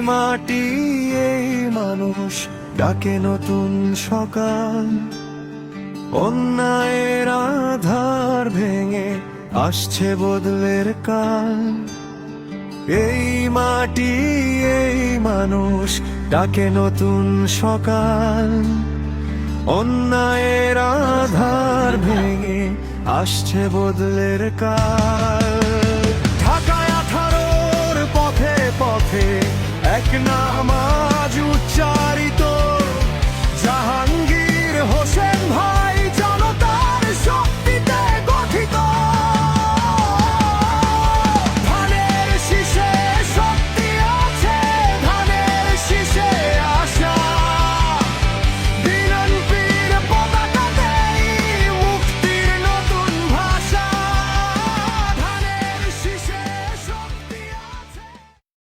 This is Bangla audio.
মাটি, এই মানুষ ডাকে নতুন সকাল। অন্যায়ের আধার ভেঙে আসছে বদলের কাল। এই মাটি, এই মানুষ ডাকে নতুন সকাল। অন্যায়ের আধার ভেঙে আসছে বদলের কাল। Like an armor.